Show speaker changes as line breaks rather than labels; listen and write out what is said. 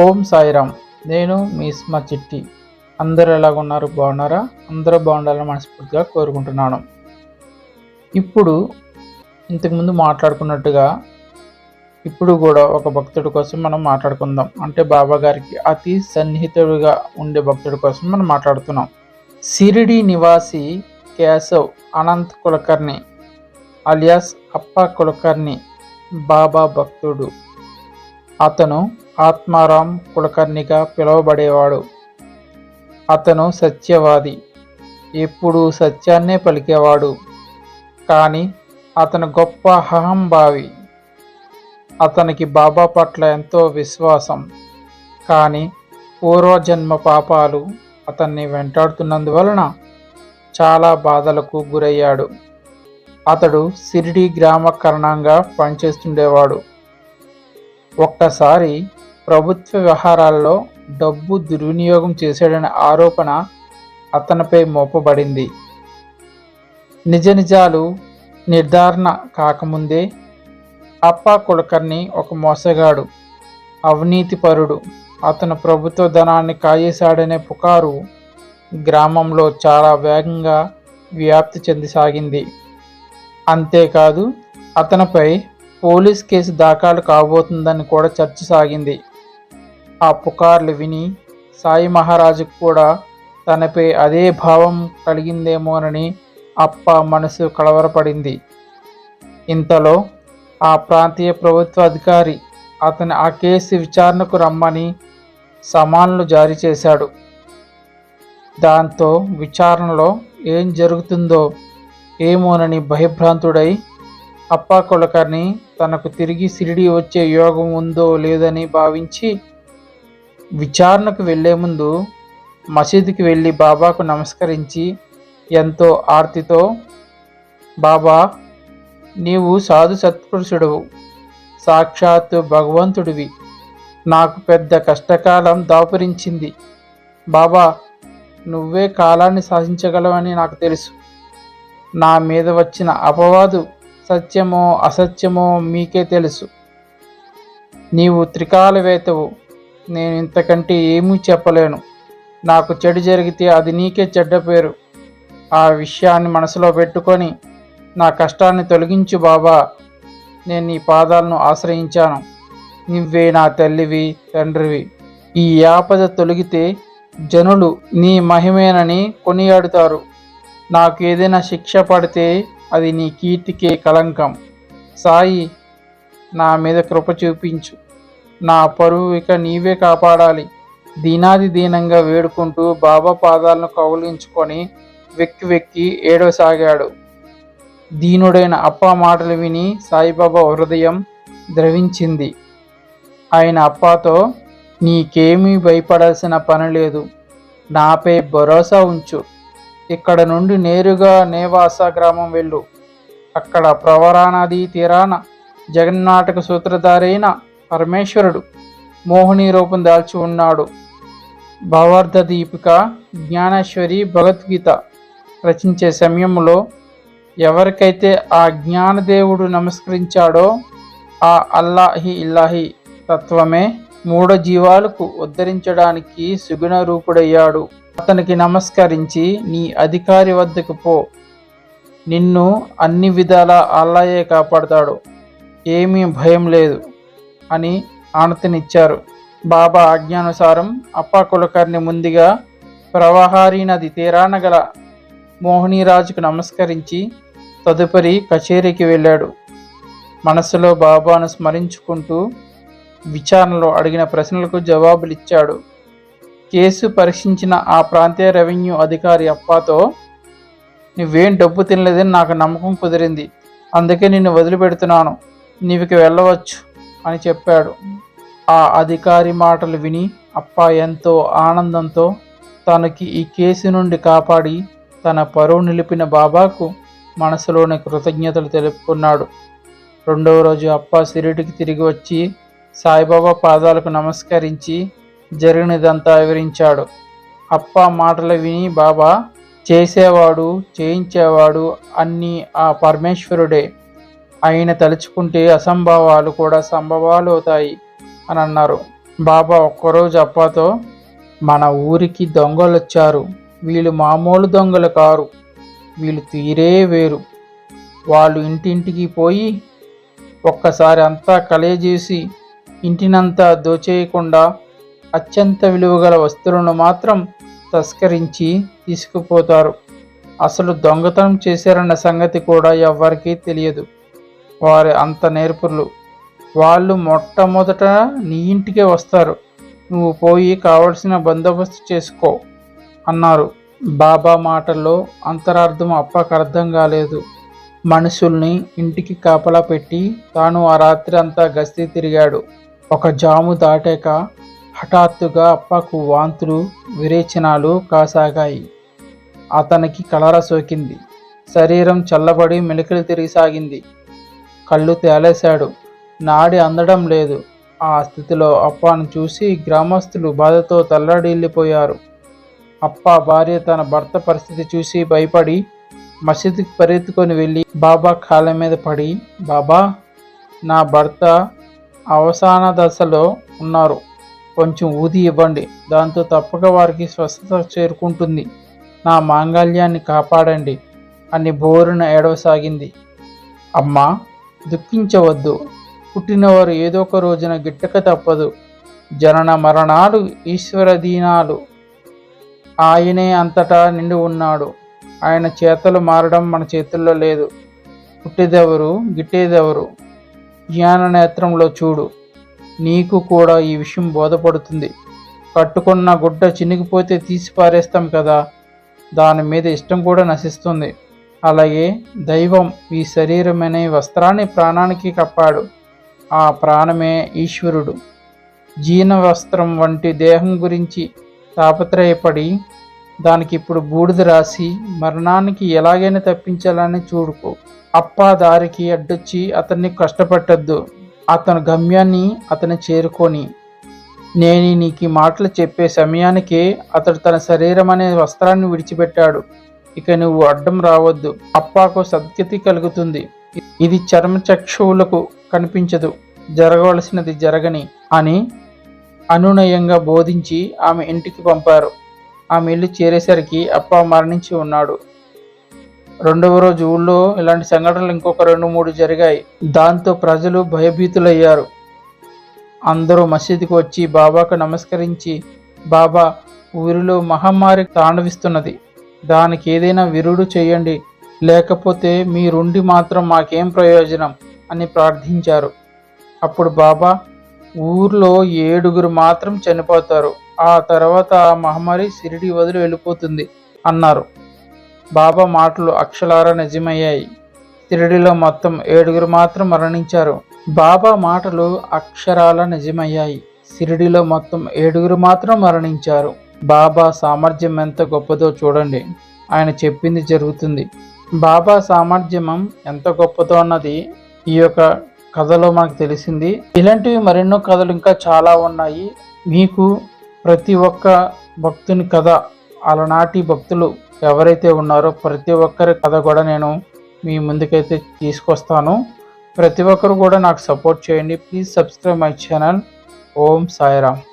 ఓం సాయిరామ్. నేను మీ ఇస్మా చిట్టి. అందరూ ఎలాగున్నారు? బాగున్నారా? అందరూ బాగుండాలని మనస్ఫూర్తిగా కోరుకుంటున్నాను. ఇప్పుడు ఇంతకుముందు మాట్లాడుకున్నట్టుగా ఇప్పుడు కూడా ఒక భక్తుడి కోసం మనం మాట్లాడుకుందాం. అంటే బాబా గారికి అతి సన్నిహితుడిగా ఉండే భక్తుడి కోసం మనం మాట్లాడుతున్నాం. సిరిడి నివాసి కేశవ్ అనంత్ కులకర్ణి అలియాస్ అప్ప కులకర్ణి బాబా భక్తుడు. అతను ఆత్మారాం కులకర్ణిగా పిలువబడేవాడు. అతను సత్యవాది. ఎప్పుడూ సత్యాన్నే పలికేవాడు. కానీ అతను గొప్ప అహంభావి. అతనికి బాబా పట్ల ఎంతో విశ్వాసం. కానీ పూర్వజన్మ పాపాలు అతన్ని వెంటాడుతున్నందువలన చాలా బాధలకు గురయ్యాడు. అతడు సిరిడి గ్రామ కరణంగా పనిచేస్తుండేవాడు. ఒక్కసారి ప్రభుత్వ వ్యవహారాల్లో డబ్బు దుర్వినియోగం చేశాడనే ఆరోపణ అతనిపై మోపబడింది. నిజ నిజాలు నిర్ధారణ కాకముందే అప్పా కులకర్ణి ఒక మోసగాడు అవినీతిపరుడు అతను ప్రభుత్వ ధనాన్ని కాజేశాడనే పుకారు గ్రామంలో చాలా వేగంగా వ్యాప్తి చెందసాగింది అంతేకాదు అతనిపై పోలీస్ కేసు దాఖలు కాబోతుందని కూడా చర్చ సాగింది. ఆ పుకార్లు విని సాయి మహారాజుకు కూడా తనపై అదే భావం కలిగిందేమోనని అప్ప మనసు కలవరపడింది. ఇంతలో ఆ ప్రాంతీయ ప్రభుత్వ అధికారి అతని ఆ కేసు విచారణకు రమ్మని సమాన్లు జారీ చేశాడు. దాంతో విచారణలో ఏం జరుగుతుందో ఏమోనని భయభ్రాంతుడై అప్పా కులకర్ణి తనకు తిరిగి సిరిడి వచ్చే యోగం ఉందో లేదని భావించి విచారణకు వెళ్ళే ముందు మసీదుకి వెళ్ళి బాబాకు నమస్కరించి ఎంతో ఆర్తితో బాబా నీవు సాధు సత్పురుషుడవు సాక్షాత్తు భగవంతుడివి. నాకు పెద్ద కష్టకాలం దాపురించింది. బాబా నువ్వే కాలాన్ని సాధించగలవని నాకు తెలుసు. నా మీద వచ్చిన అపవాదు సత్యమో అసత్యమో మీకే తెలుసు. నీవు త్రికాలవేతవు. నేను ఇంతకంటే ఏమీ చెప్పలేను. నాకు చెడు జరిగితే అది నీకే చెడ్డ పేరు. ఆ విషయాన్ని మనసులో పెట్టుకొని నా కష్టాన్ని తొలగించు బాబా. నేను నీ పాదాలను ఆశ్రయించాను. నువ్వే నా తల్లివి తండ్రివి. ఈ ఆపద తొలగితే జనులు నీ మహిమేనని కొనియాడుతారు. నాకు ఏదైనా శిక్ష పడితే అది నీ కీర్తికే కలంకం సాయి నా మీద కృప చూపించు. నా పరువు ఇక నీవే కాపాడాలి. దీనాది దీనంగా వేడుకుంటూ బాబా పాదాలను కౌలించుకొని వెక్కి వెక్కి ఏడవసాగాడు. దీనుడైన అప్ప మాటలు విని సాయిబాబా హృదయం ద్రవించింది. ఆయన అప్పాతో నీకేమీ భయపడాల్సిన పని లేదు. నాపై భరోసా ఉంచు. ఇక్కడ నుండి నేరుగా నేవాస గ్రామం వెళ్ళు. అక్కడ ప్రవరానది తీరాన జగన్నాటక సూత్రధారైన పరమేశ్వరుడు మోహిని రూపం దాల్చి ఉన్నాడు. భావార్థ దీపిక జ్ఞానేశ్వరి భగవద్గీత రచించే సమయంలో ఎవరికైతే ఆ జ్ఞానదేవుడు నమస్కరించాడో ఆ అల్లాహి ఇల్లాహి తత్వమే మూఢ జీవాలకు ఉద్ధరించడానికి సుగుణ రూపుడయ్యాడు. అతనికి నమస్కరించి నీ అధికారి వద్దకు పో. నిన్ను అన్ని విధాల అల్లాయే కాపాడతాడు. ఏమీ భయం లేదు. అని ఆనతినిచ్చారు. బాబా ఆజ్ఞానుసారం అప్పా కులకర్ణి ముందుగా ప్రవాహారీ నది తీరాన గల మోహినీరాజుకు నమస్కరించి తదుపరి కచేరీకి వెళ్ళాడు. మనసులో బాబాను స్మరించుకుంటూ విచారణలో అడిగిన ప్రశ్నలకు జవాబులిచ్చాడు. కేసు పరీక్షించిన ఆ ప్రాంతీయ రెవెన్యూ అధికారి అప్పాతో నువ్వేం డబ్బు తినలేదని నాకు నమ్మకం కుదిరింది. అందుకే నిన్ను వదిలిపెడుతున్నాను. నీవికి వెళ్ళవచ్చు. అని చెప్పాడు. ఆ అధికారి మాటలు విని అప్ప ఎంతో ఆనందంతో తనకి ఈ కేసు నుండి కాపాడి తన పరువు నిలిపిన బాబాకు మనసులోని కృతజ్ఞతలు తెలుపుకున్నాడు. రెండవ రోజు అప్ప సిరిటికి తిరిగి వచ్చి సాయిబాబా పాదాలకు నమస్కరించి జరిగినదంతా వివరించాడు. అప్ప మాటలు విని బాబా చేసేవాడు చేయించేవాడు అన్నీ ఆ పరమేశ్వరుడే. ఆయన తలుచుకుంటే అసంభవాలు కూడా సంభవాలు అవుతాయి అని అన్నారు. బాబా ఒక్కరోజు అప్పాతో మన ఊరికి దొంగలు వచ్చారు వీళ్ళు మామూలు దొంగలు కారు. వీళ్ళు తీరే వేరు. వాళ్ళు ఇంటింటికి పోయి ఒక్కసారి అంతా కలయజేసి ఇంటినంతా దోచేయకుండా అత్యంత విలువగల వస్తువులను మాత్రం తస్కరించి తీసుకుపోతారు. అసలు దొంగతనం చేశారన్న సంగతి కూడా ఎవ్వరికీ తెలియదు. వారి అంత నేర్పులు. వాళ్ళు మొట్టమొదట నీ ఇంటికే వస్తారు. నువ్వు పోయి కావలసిన బందోబస్తు చేసుకో అన్నారు. బాబా మాటల్లో అంతరార్థం అప్పకు అర్థం కాలేదు. మనుషుల్ని ఇంటికి కాపలా పెట్టి తాను ఆ రాత్రి అంతా గస్తీ తిరిగాడు. ఒక జాము దాటాక హఠాత్తుగా అప్పకు వాంతులు విరేచనాలు కాసాగాయి. అతనికి కలర సోకింది. శరీరం చల్లబడి మెలికలు తిరిగిసాగింది కళ్ళు తేలేశాడు. నాడి అందడం లేదు. ఆ స్థితిలో అప్పాను చూసి గ్రామస్తులు బాధతో తల్లడిల్లిపోయారు. అప్ప భార్య తన భర్త పరిస్థితి చూసి భయపడి మసీదుకి పరిగెత్తుకొని వెళ్ళి బాబా కాళ్ళ మీద పడి బాబా నా భర్త అవసాన దశలో ఉన్నారు. కొంచెం ఊది ఇవ్వండి. దాంతో తప్పక వారికి స్వస్థత చేరుకుంటుంది. నా మాంగళ్యాన్ని కాపాడండి అని బోరున ఏడవసాగింది. అమ్మా దుఃఖించవద్దు. పుట్టినవారు ఏదో ఒక రోజున గిట్టక తప్పదు. జనన మరణాలు ఈశ్వరధీనాలు ఆయనే అంతటా నిండి ఉన్నాడు. ఆయన చేతలు మారడం మన చేతుల్లో లేదు. పుట్టేదెవరు? గిట్టేదెవరు? జ్ఞాన నేత్రంలో చూడు. నీకు కూడా ఈ విషయం బోధపడుతుంది. కట్టుకున్న గుడ్డ చినిగిపోతే తీసి పారేస్తాం కదా. దాని మీద ఇష్టం కూడా నశిస్తుంది. అలాగే దైవం ఈ శరీరమనే వస్త్రాన్ని ప్రాణానికి కప్పాడు. ఆ ప్రాణమే ఈశ్వరుడు. జీన వస్త్రం వంటి దేహం గురించి తాపత్రయపడి దానికి ఇప్పుడు బూడిద రాసి మరణానికి ఎలాగైనా తప్పించాలని చూడుకో. అప్ప దారికి అడ్డొచ్చి అతన్ని కష్టపెట్టద్దు. అతను గమ్యాన్ని అతను చేరుకొని నేను నీకు మాటలు చెప్పే సమయానికే అతడు తన శరీరం అనే వస్త్రాన్ని విడిచిపెట్టాడు. ఇక నువ్వు అడ్డం రావద్దు. అప్పాకు సద్గతి కలుగుతుంది. ఇది చర్మచక్షువులకు కనిపించదు. జరగవలసినది జరగని అని అనునయంగా బోధించి ఆమె ఇంటికి పంపారు. ఆమె ఇల్లు చేరేసరికి అప్ప మరణించి ఉన్నాడు. రెండవ రోజు ఊళ్ళో ఇలాంటి సంఘటనలు ఇంకొక రెండు మూడు జరిగాయి. దాంతో ప్రజలు భయభీతులయ్యారు. అందరూ మసీదుకు వచ్చి బాబాకు నమస్కరించి బాబా ఊరిలో మహమ్మారి తాండవిస్తున్నది. దానికి ఏదైనా విరుడు చేయండి. లేకపోతే మీరుండి మాత్రం మాకేం ప్రయోజనం? అని ప్రార్థించారు. అప్పుడు బాబా ఊర్లో ఏడుగురు మాత్రం చనిపోతారు. ఆ తర్వాత ఆ మహమ్మారి సిరిడి వదిలి వెళ్ళిపోతుంది అన్నారు. బాబా మాటలు అక్షలారా నిజమయ్యాయి. సిరిడిలో మొత్తం ఏడుగురు మాత్రం మరణించారు. బాబా మాటలు అక్షరాల నిజమయ్యాయి. సిరిడిలో మొత్తం ఏడుగురు మాత్రం మరణించారు. బాబా సామర్థ్యం ఎంత గొప్పదో చూడండి. ఆయన చెప్పింది జరుగుతుంది. బాబా సామర్థ్యం ఎంత గొప్పదో అన్నది ఈ యొక్క కథలో మనకు తెలిసింది. ఇలాంటివి మరెన్నో కథలు ఇంకా చాలా ఉన్నాయి. మీకు ప్రతి ఒక్క భక్తుని కథ అలనాటి భక్తులు ఎవరైతే ఉన్నారో ప్రతి ఒక్కరి కథ కూడా నేను మీ ముందుకైతే తీసుకొస్తాను. ప్రతి ఒక్కరు కూడా నాకు సపోర్ట్ చేయండి. Please subscribe my channel. Om Sairam.